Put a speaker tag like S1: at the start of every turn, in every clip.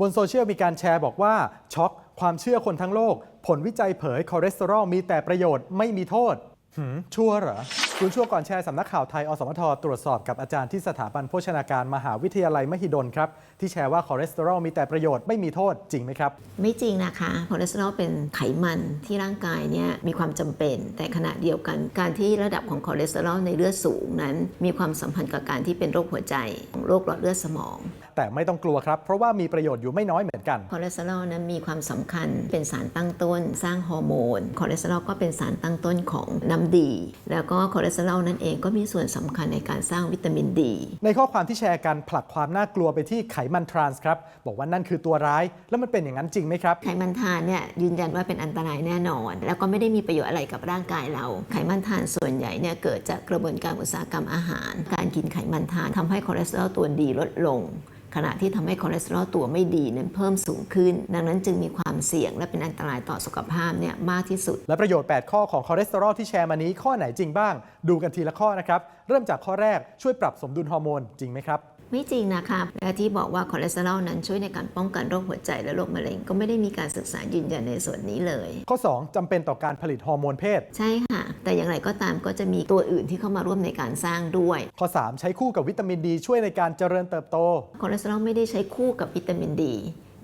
S1: บนโซเชียลมีการแชร์บอกว่า ช็อกความเชื่อคนทั้งโลก ผลวิจัยเผยคอเลสเตอรอลมีแต่ประโยชน์ไม่มีโทษหืมชัวร์เหรอ คุณชั่วก่อนแชร์สำนักข่าวไทย อสมทตรวจสอบกับอาจารย์ที่สถาบันโภชนาการมหาวิทยาลัยมหิดลครับ ที่แชร์ว่าคอเลสเตอรอลมีแต่ประโยชน์ไม่มีโทษจริงไหมครับ
S2: ไม่จริงนะคะคอเลสเตอรอลเป็นไขมันที่ร่างกายเนี่ยมีความจำเป็น แต่ขณะเดียวกันการที่ระดับของคอเลสเตอรอลในเลือดสูงนั้น มีความสัมพันธ์กับการที่เป็นโรคหัวใจโรคหลอดเลือดสมอง
S1: แต่ไม่ต้องกลัวครับ เพราะว่ามีประโยชน์อยู่ไม่น้อยเหมือนกัน
S2: คอเลสเตอรอลนั้นมีความสำคัญเป็นสารตั้งต้น สร้างฮอร์โมน คอเลสเตอรอลก็เป็นสารตั้งต้นของน้ำดี แล้วก็คอเลสเตอรอลนั่นเองก็มีส่วนสำคัญในการสร้างวิตามินดี
S1: ในข้อความที่แชร์กันผลักความน่ากลัวไปที่ไขมันทรานส์ครับบอกว่านั่นคือตัวร้าย แล้วมันเป็นอย่างนั้นจริงไหมครับ
S2: ไขมันทานเนี่ยยืนยันว่าเป็นอันตรายแน่นอน แล้วก็ไม่ได้มีประโยชน์อะไรกับร่างกายเรา ไขมันทานส่วนใหญ่เนี่ยเกิดจากกระบวนการอุตสาหกรรมอาหาร การกินไขมันทานทำให้คอเลสเตอรอลตัวดีลดลงขณะที่ทำให้คอเลสเตอรอลตัวไม่ดีนั้นเพิ่มสูงขึ้น ดังนั้นจึงมีความเสี่ยงและเป็นอันตรายต่อสุขภาพเนี่ยมากที่สุด
S1: และประโยชน์ 8 ข้อของคอเลสเตอรอลที่แชร์มานี้ข้อไหนจริงบ้าง ดูกันทีละข้อนะครับ เริ่มจากข้อแรกช่วยปรับสมดุลฮอร์โมนจริงไหมครับ
S2: ไม่จริงนะคะและที่บอกว่าคอเลสเตอรอลนั้นช่วยในการป้องกันโรคหัวใจและโรคมะเร็ง ก็ไม่ได้มีการศึกษายืนยันในส่วนนี้เลย
S1: ข้อ 2จำเป็นต่อการผลิตฮอร์โมนเพศ
S2: ใช่ค่ะ แต่อย่างไรก็ตามก็จะมีตัวอื่นที่เข้ามาร่วมในการสร้างด้วย
S1: ข้อ 3 ใช้คู่กับวิตามินดีช่วยในการเจริญเติบโต
S2: คอเลสเตอรอลไม่ได้ใช้คู่กับวิตามินดี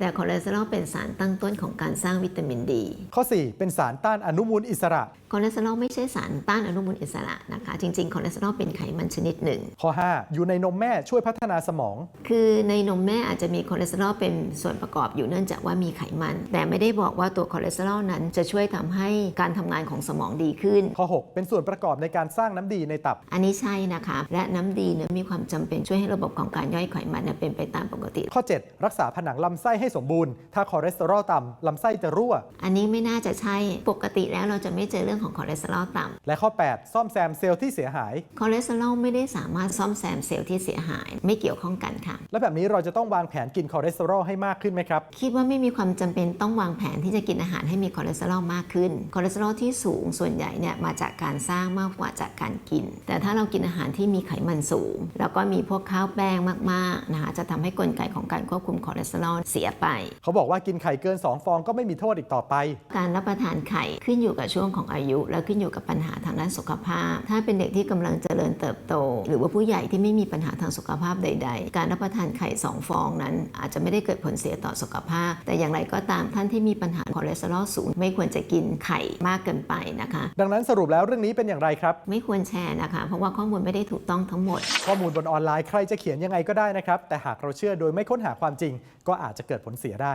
S2: แต่คอเลสเตอรอลเป็นสารตั้งต้นของการสร้างวิตามินดี
S1: ข้อ 4 เป็นสารต้านอนุมูลอิสระ
S2: คอเลสเตอรอลไม่ใช่สารต้านอนุมูลอิสระนะคะ จริงๆ คอเลสเตอรอลเป็นไขมันชนิดหนึ่ง
S1: ข้อ 5 อยู่ในนมแม่ช่วยพัฒนาสมอง
S2: คือในนมแม่อาจจะมีคอเลสเตอรอลเป็นส่วนประกอบอยู่เนื่องจากว่ามีไขมัน แต่ไม่ได้บอกว่าตัวคอเลสเตอรอลนั้นจะช่วยทำให้การทำงานของสมองดีขึ้น
S1: ข้อ 6 เป็นส่วนประกอบในการสร้างน้ำดีในตับ
S2: อันนี้ใช่นะคะ และน้ำดีเนี่ยมีความจำเป็นช่วยให้ระบบของการย่อยไขมันเนี่ยเป็นไปตามปกติ
S1: ข้อ 7 รักษาผนังลำไส้ให้สมบูรณ์ ถ้าคอเลสเตอรอลต่ำลำไส้จะรั่ว
S2: อันนี้ไม่น่าจะใช่ปกติแล้วเราจะไม่เจอเรื่องของคอเลสเตอรอลต่ำ
S1: และข้อ 8 ซ่อมแซมเซลล์ที่เสียหาย
S2: คอเลสเตอรอลไม่ได้สามารถซ่อมแซมเซลล์ที่เสียหาย ไม่เกี่ยวข้องกันค่ะ
S1: และแบบนี้เราจะต้องวางแผนกินคอเลสเตอรอลให้มากขึ้นไหมครับ
S2: คิดว่าไม่มีความจำเป็นต้องวางแผนที่จะกินอาหารให้มีคอเลสเตอรอลมากขึ้น คอเลสเตอรอลที่สูงส่วนใหญ่เนี่ยมาจากการสร้างมากกว่าจากการกิน แต่ถ้าเรากินอาหารที่มีไขมันสูง แล้วก็มีพวกข้าวแป้งมากๆนะคะจะทำให้กลไกของการควบคุมคอเลสเตอรอลเสียไป
S1: เขาบอกว่ากินไข่เกิน 2 ฟองก็ไม่มีโทษอีกต่อไป
S2: การรับประทานไข่ขึ้นอยู่กับช่วงของอายุ และขึ้นอยู่กับปัญหาทางด้านสุขภาพ ถ้าเป็นเด็กที่กำลังเจริญเติบโต หรือว่าผู้ใหญ่ที่ไม่มีปัญหาทางสุขภาพใด ๆ การรับประทานไข่สองฟองนั้น อาจจะไม่ได้เกิดผลเสียต่อสุขภาพ แต่อย่างไรก็ตามท่านที่มีปัญหาคอเลสเตอรอลสูง ไม่ควรจะกินไข่มากเกินไปนะคะ
S1: ดังนั้นสรุปแล้วเรื่องนี้เป็นอย่างไรครับ
S2: ไม่ควรแชร์นะคะ เพราะว่าข้อมูลไม่ได้ถูกต้องทั้งหมด
S1: ข้อมูลบนออนไลน์ใครจะเขียนยังไงก็ได้นะครับแต่หากเราเชื่อโดยไม่ค้นหาความจริง ก็อาจจะเกิดผลเสียได้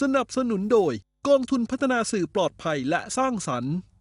S3: สนับสนุนโดยกองทุนพัฒนาสื่อปลอดภัยและสร้างสรรค์